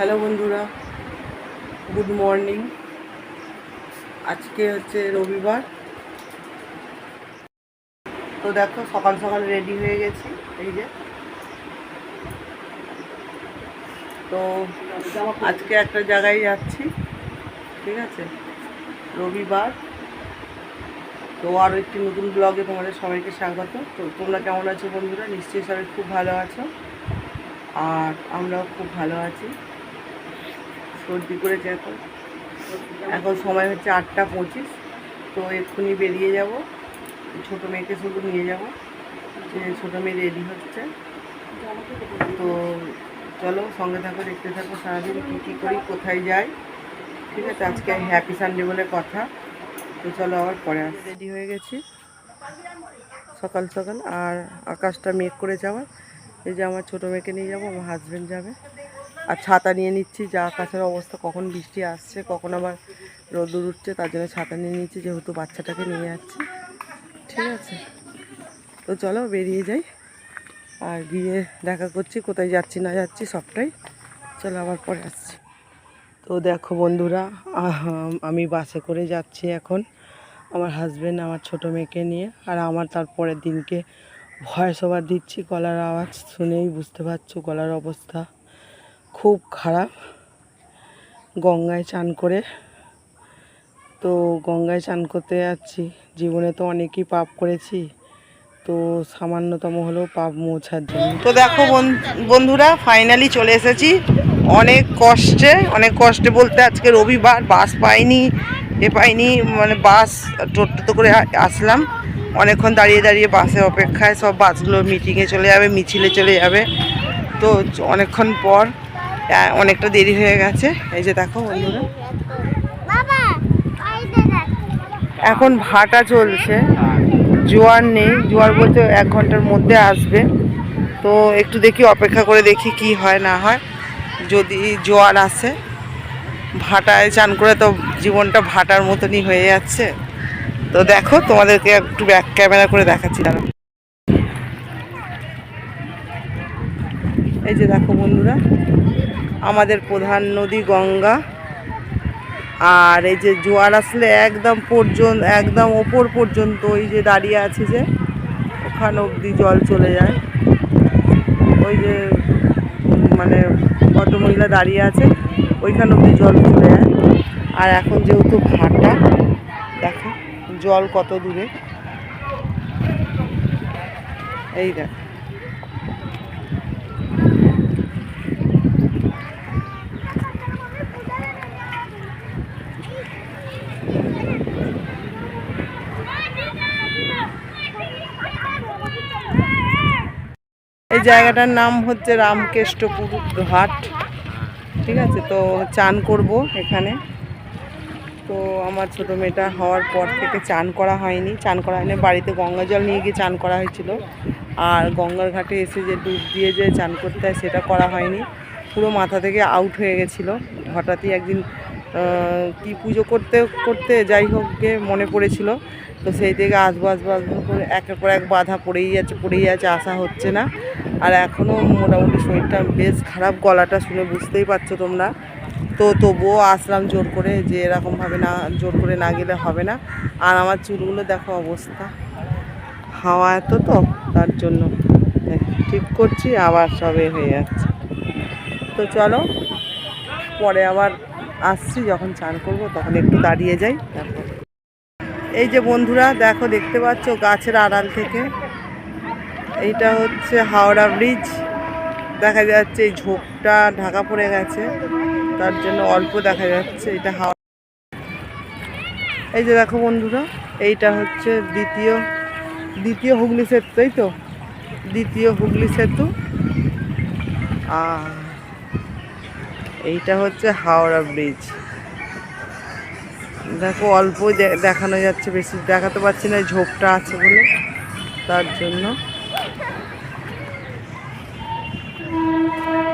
Hello বন্ধুরা, good morning. আজকে হচ্ছে রবিবার। তো দেখো, সকাল সকাল রেডি হয়ে গেছি, এই যে। তো আজকে একটা জায়গায় যাচ্ছি, ঠিক আছে? রবিবার। তো আরও একটি নতুন ব্লগে তোমাদের সবাইকে স্বাগত। তো তোমরা কেমন আছো বন্ধুরা? নিশ্চয়ই সবাই খুব ভালো আছো। আর আমরাও খুব ভালো আছি। সর্দি করেছে এখন এখন সময় হচ্ছে আটটা পঁচিশ, তো এক্ষুনি বেরিয়ে যাব। ছোটো মেয়েকে শুধু নিয়ে যাব, যে ছোটো মেয়ে রেডি হচ্ছে। তো চলো সঙ্গে থাকো, দেখতে থাকো সারাদিন কী কী করি, কোথায় যাই। ঠিক আছে, আজকে হ্যাপি সানডে বলে কথা। তো চলো আবার পরে আস রেডি হয়ে গেছি। সকাল সকাল, আর আকাশটা মেঘ করে যাওয়ার। এই যে আমার ছোটো মেয়েকে নিয়ে যাব, আমার হাজব্যান্ড যাবে। আর ছাতা নিয়ে নিচ্ছি, যা আকাশের অবস্থা, কখন বৃষ্টি আসছে, কখন আবার রোদুর উঠছে, তার জন্য ছাতা নিয়ে নিচ্ছি, যেহেতু বাচ্চাটাকে নিয়ে যাচ্ছি। ঠিক আছে। তো চলো বেরিয়ে যাই, আর গিয়ে দেখা করছি, কোথায় যাচ্ছি, না যাচ্ছি, সবটাই। চলো আবার পরে আসছি। তো দেখো বন্ধুরা আমি বাসে করে যাচ্ছি এখন, আমার হাজব্যান্ড আমার ছোটো মেয়েকে নিয়ে, আর আমার তারপরের দিনকে ভয়েস ওভার দিচ্ছি, গলার আওয়াজ শুনেই বুঝতে পারছ, গলার অবস্থা। খুব খারাপ। গঙ্গায় চান করে। তো গঙ্গায় চান করতে যাচ্ছি। জীবনে তো অনেকই পাপ করেছি। তো সামান্যতম হলেও পাপ মোছার জন্য। তো দেখো বন- বন্ধুরা ফাইনালি চলে এসেছি। অনেক কষ্টে অনেক কষ্টে বলতে আজকে রবিবার, বাস পাইনি, এ পাইনি মানে বাস টোটো করে আসলাম। অনেকক্ষণ দাঁড়িয়ে দাঁড়িয়ে বাসে অপেক্ষায় সব বাসগুলো মিটিংয়ে চলে যাবে, মিছিলে চলে যাবে। তো অনেকক্ষণ পর অনেকটা দেরি হয়ে গেছে। এই যে দেখো বন্ধুরা। এখন ভাটা চলছে। জোয়ার নেই। জোয়ার বলতে এক ঘণ্টার মধ্যে আসবে। তো একটু দেখি অপেক্ষা করে দেখি কি হয় না হয়। যদি জোয়ার আসে ভাটায় চান করে তো জীবনটা ভাটার মতনই হয়ে যাচ্ছে। তো দেখো তোমাদেরকে একটু ব্যাক ক্যামেরা করে দেখাচ্ছি। দাঁড়াও এই যে দেখো বন্ধুরা, আমাদের প্রধান নদী গঙ্গা। আর এই যে জোয়ার আসলে একদম পর্যন্ত, একদম ওপর পর্যন্ত ওই যে দাঁড়িয়ে আছে যে, ওখানে অবধি জল চলে যায়। ওই যে মানে কত মহিলা দাঁড়িয়ে আছে, ওইখানে অবধি জল চলে যায়। আর এখন যেহেতু ভাটা, দেখো জল কত দূরে। এই দেখ। এই জায়গাটার নাম হচ্ছে রামকেষ্টপুর ঘাট। ঠিক আছে, তো চান করব এখানে। তো আমার ছোটো মেয়েটা হওয়ার পর থেকে চান করা হয়নি। চান করা হয়নি, বাড়িতে গঙ্গা জল নিয়ে গিয়ে চান করা হয়েছিল। আর গঙ্গার ঘাটে এসে যে ডুব দিয়ে যে চান করতে হয় সেটা করা হয়নি। পুরো মাথা থেকে আউট হয়ে গেছিল। হঠাৎই একদিন কি পুজো করতে করতে যাই হোক গিয়ে মনে পড়েছিল। তো সেই থেকে আসব আসব আসব করে একের পর এক বাধা পড়েই যাচ্ছে পড়েই যাচ্ছে, আসা হচ্ছে না। আর এখনও মোটামুটি শরীরটা বেশ খারাপ, গলাটা শুনে বুঝতেই পারছ তোমরা। তো তবুও আসলাম জোর করে যে এরকমভাবে না, জোর করে না গেলে হবে না। আর আমার চুলগুলো দেখো অবস্থা। হাওয়া এত তো, তার জন্য। ঠিক করছি, আবার সবে হয়ে যাচ্ছে। তো চলো, পরে আবার আসছি, যখন চান করব, তখন একটু দাঁড়িয়ে যাই, তারপর। এই যে বন্ধুরা, দেখো, দেখতে পাচ্ছ গাছের আড়াল থেকে। এইটা হচ্ছে হাওড়া ব্রিজ। দেখা যাচ্ছে এই ঝোপটা ঢাকা পড়ে গেছে। তার জন্য অল্প দেখা যাচ্ছে এটা হাওড়া। এই যে দেখো বন্ধুরা, এইটা হচ্ছে দ্বিতীয় দ্বিতীয় হুগলি সেতু, তাই তো? দ্বিতীয় হুগলি সেতু। আর এইটা হচ্ছে হাওড়া ব্রিজ। দেখো অল্প দেখানো যাচ্ছে বেশি, দেখাতে পারছি না ঝোপটা আছে বলে। তার জন্য Thank you.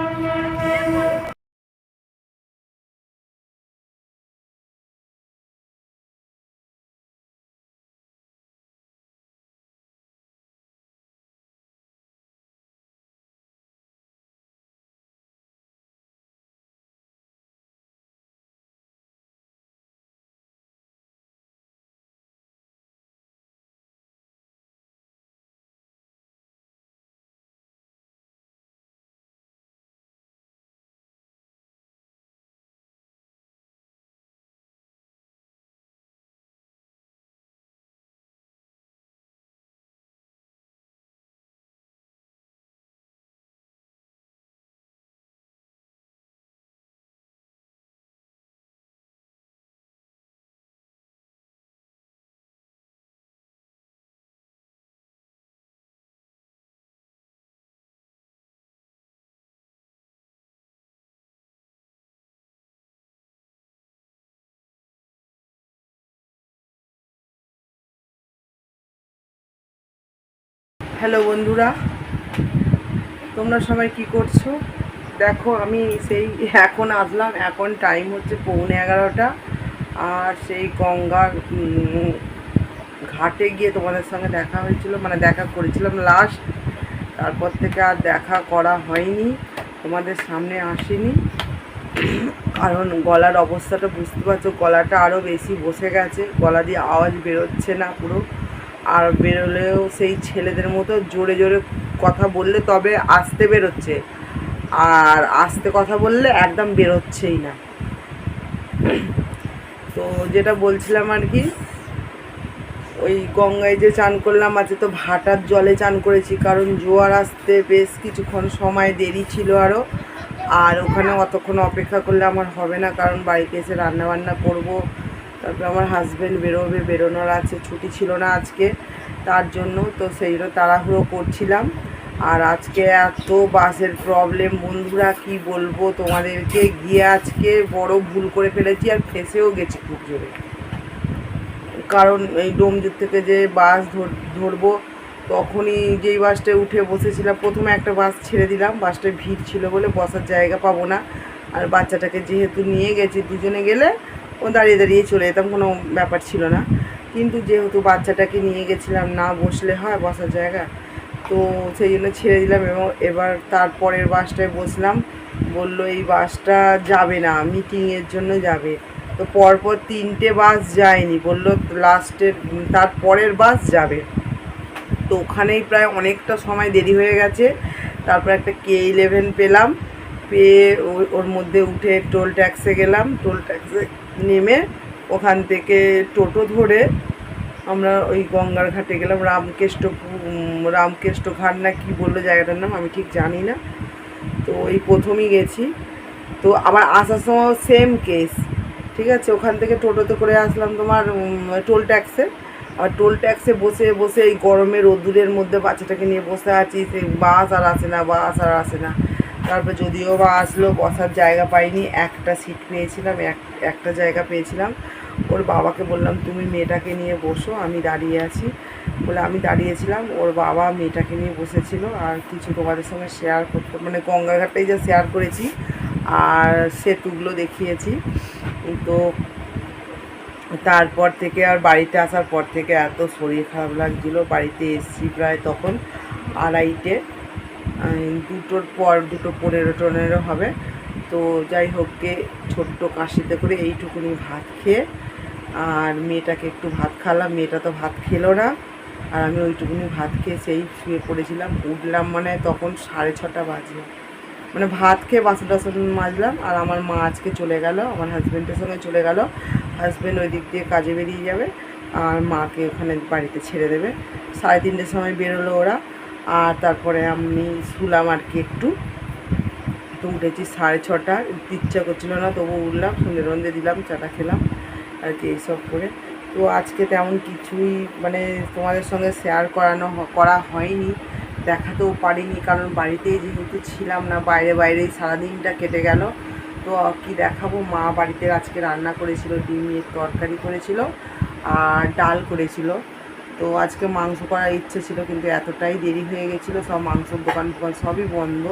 হ্যালো বন্ধুরা, তোমরা সবাই কি করছ? দেখো, আমি সেই এখন আসলাম, এখন টাইম হচ্ছে পৌনে এগারোটা, আর সেই গঙ্গার ঘাটে গিয়ে তোমাদের সঙ্গে দেখা হয়েছিল মানে দেখা করেছিলাম লাস্ট তারপর থেকে আর দেখা করা হয়নি, তোমাদের সামনে আসিনি। কারণ গলার অবস্থাটা বুঝতে পারছ, গলাটা আরও বেশি বসে গেছে, গলা দিয়ে আওয়াজ বেরোচ্ছে না পুরো। আর বেরোলেও সেই ছেলেদের মতো জোরে জোরে কথা বললে তবে আসতে বেরোচ্ছে। আর আস্তে কথা বললে একদম বেরোচ্ছেই না। তো যেটা বলছিলাম আর কি, ওই গঙ্গায় যে চান করলাম, আজকে তো ভাটার জলে চান করেছি, কারণ জোয়ার আসতে বেশ কিছুক্ষণ সময় দেরি ছিল আরও আর ওখানে অতক্ষণ অপেক্ষা করলে আমার হবে না, কারণ বাড়িতে এসে রান্না বান্না করব তারপরে আমার হাজব্যান্ড বেরোবে, বেরোনোর আছে, ছুটি ছিল না আজকে, তার জন্য তো সেই তাড়াহুড়ো করছিলাম। আর আজকে এত বাসের প্রবলেম বন্ধুরা কি বলব তোমাদেরকে? গিয়ে আজকে বড় ভুল করে ফেলেছি আর ফেসেও গেছি খুব জোরে। কারণ এই ডোমজুর থেকে যে বাস ধর- ধরবো, তখনই যেই বাসটায় উঠে বসেছিলাম, প্রথমে একটা বাস ছেড়ে দিলাম, বাসটায় ভিড় ছিল বলে বসার জায়গা পাবো না। আর বাচ্চাটাকে যেহেতু নিয়ে গেছি দুজনে গেলে ও দাঁড়িয়ে দাঁড়িয়ে চলে যেতাম, কোনো ব্যাপার ছিল না। কিন্তু যেহেতু বাচ্চাটাকে নিয়ে গেছিলাম, না বসলে হয় বসার জায়গা, তো সেই জন্য ছেড়ে দিলাম এবং এবার তারপরের বাসটায় বসলাম। বলল, এই বাসটা যাবে না মিটিংয়ের জন্য যাবে। তো পরপর তিনটে বাস যায়নি, বলল লাস্টের তারপরের বাস যাবে। তো ওখানেই প্রায় অনেকটা সময় দেরি হয়ে গেছে। তারপর একটা কে ইলেভেন পেলাম, পেয়ে ওর মধ্যে উঠে টোল ট্যাক্সে গেলাম। টোল ট্যাক্সে নেমে ওখান থেকে টোটো ধরে আমরা ওই গঙ্গার ঘাটে গেলাম। রামকেষ্ট রামকেষ্ট ঘাট না কি বলল জায়গাটার নাম আমি ঠিক জানি না। তো ওই প্রথমই গেছি। তো আবার আসার সময় সেম কেস ঠিক আছে? ওখান থেকে টোটোতে করে আসলাম তোমার টোল ট্যাক্সে আর টোল ট্যাক্সে বসে বসে এই গরমে রোদ্দুরের মধ্যে বাচ্চাটাকে নিয়ে বসে আছি, সেই বাস আর আসে না, বাস আর আসে না। তারপর যদিও বা আসলো বসার জায়গা পাইনি, একটা সিট পেয়েছিলাম, এক, একটা জায়গা পেয়েছিলাম। ওর বাবাকে বললাম, তুমি মেয়েটাকে নিয়ে বসো, আমি দাঁড়িয়ে আছি। বলে, আমি দাঁড়িয়েছিলাম, ওর বাবা মেয়েটাকে নিয়ে বসেছিল আর কিছু তোমাদের সঙ্গে শেয়ার করতে মানে গঙ্গাঘাটটাই যা শেয়ার করেছি আর সেতুগুলো দেখিয়েছি। তো তারপর থেকে আর বাড়িতে আসার পর থেকে এত শরীর খারাপ লাগছিল। বাড়িতে এসছি প্রায় তখন আড়াইটে। দুটোর পর দুটো পনেরো টনেরও হবে। তো যাই হোক গে, ছোট্ট কাশিতে করে এইটুকুনি ভাত খেয়ে, আর মেয়েটাকে একটু ভাত খাওয়ালাম। মেয়েটা তো ভাত খেলো না, আর আমি ওইটুকুনি ভাত খেয়ে সেই শুয়ে পড়েছিলাম। উঠলাম মানে তখন সাড়ে ছটা বাজে। মানে ভাত খেয়ে বাসন টাসন মাজলাম, আর আমার মা আজকে চলে গেল, আমার হাজব্যান্ডের সঙ্গে চলে গেল। হাজব্যান্ড ওই দিক দিয়ে কাজে বেরিয়ে যাবে, আর মাকে ওখানে বাড়িতে ছেড়ে দেবে। সাড়ে তিনটের সময় বেরোলো ওরা। আর তারপরে আমি শুলাম আর কি একটু। তো উঠেছি সাড়ে ছটা, ইচ্ছা করছিল না তবু উঠলাম সন্ধে রন্ধে দিলাম, চাটা খেলাম, আর কি এইসব করে। তো আজকে তেমন কিছুই মানে তোমাদের সঙ্গে শেয়ার করানো করা হয়নি, দেখাতেও পারিনি, কারণ বাড়িতেই যেহেতু ছিলাম না, বাইরে বাইরেই সারাদিনটা কেটে গেল। তো কি দেখাবো, মা বাড়িতে আজকে রান্না করেছিল, ডিমের তরকারি করেছিল, আর ডাল করেছিল। তো আজকে মাংস করার ইচ্ছে ছিল, কিন্তু এতটাই দেরি হয়ে গেছিল, সব মাংসর দোকান ফোকান সবই বন্ধ।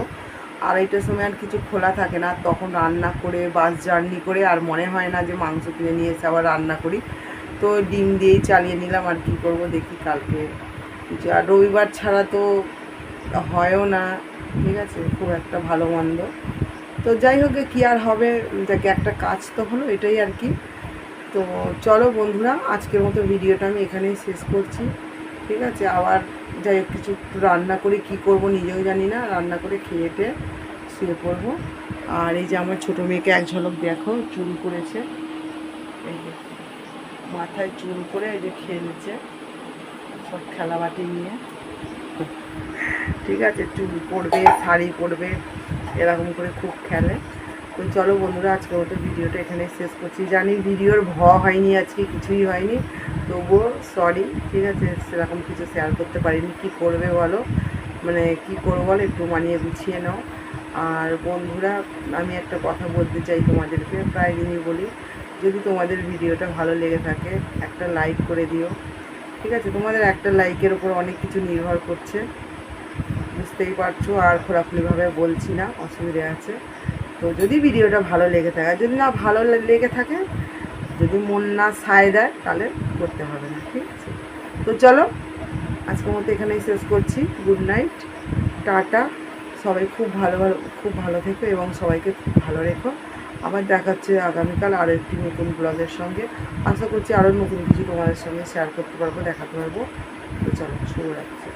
আর আড়াইটার সময় আর কিছু খোলা থাকে না, তখন রান্না করে বাস জার্নি করে, আর মনে হয় না যে মাংস কিনে নিয়ে এসে আবার রান্না করি। তো ডিম দিয়েই চালিয়ে নিলাম, আর কি করব দেখি কালকে। আর রবিবার ছাড়া তো হয়ও না, ঠিক আছে, খুব একটা ভালো মন্দ। তো যাই হোক কি আর হবে একটা কাজ তো হলো, এটাই আর কি। তো চলো বন্ধুরা, আজকের মতো ভিডিওটা আমি এখানেই শেষ করছি। ঠিক আছে, আবার যাই হোক, কিছু রান্না করে, কি করব নিজেও জানি না, রান্না করে খেয়ে টেয়ে শুয়ে পড়ব। আর এই যে আমার ছোটো মেয়েকে এক ঝলক দেখো, চুল করেছে। এই মাথায় চুল করে এই যে খেলছে সব খেলাবাটি নিয়ে। ঠিক আছে, চুল পরবে শাড়ি পরবে এরকম করে খুব খেলে। তো চলো বন্ধুরা, আজকে মতো ভিডিওটা এখানে শেষ করছি। জানি ভিডিওর ভ হয়নি আজকে, কিছুই হয়নি। তবুও সরি ঠিক আছে, সেরকম কিছু শেয়ার করতে পারিনি। কি করবে বলো? মানে কি করব বলো? একটু মানিয়ে গুছিয়ে নাও। আর বন্ধুরা, আমি একটা কথা বলতে চাই তোমাদেরকে, প্রায় দিনই বলি। যদি তোমাদের ভিডিওটা ভালো লেগে থাকে, একটা লাইক করে দিও। ঠিক আছে, তোমাদের একটা লাইকের ওপর অনেক কিছু নির্ভর করছে। বুঝতেই পারছ, আর খোলাখুলিভাবে বলছি না, অসুবিধা আছে। তো যদি ভিডিওটা ভালো লেগে থাকে, আর যদি না ভালো লেগে থাকে, যদি মন না সায় দেয়, তাহলে করতে হবে না, ঠিক আছে? তো চলো, আজকের মতো এখানেই শেষ করছি। Good night tata. সবাই খুব ভালো ভালো, খুব ভালো থেকো এবং সবাইকে খুব ভালো রেখো। আবার দেখা হচ্ছে আগামীকাল আরও একটি নতুন ব্লগের সঙ্গে। আশা করছি আরও নতুন কিছু তোমাদের সঙ্গে শেয়ার করতে পারব, দেখাতে পারব। তো চলো রাখছি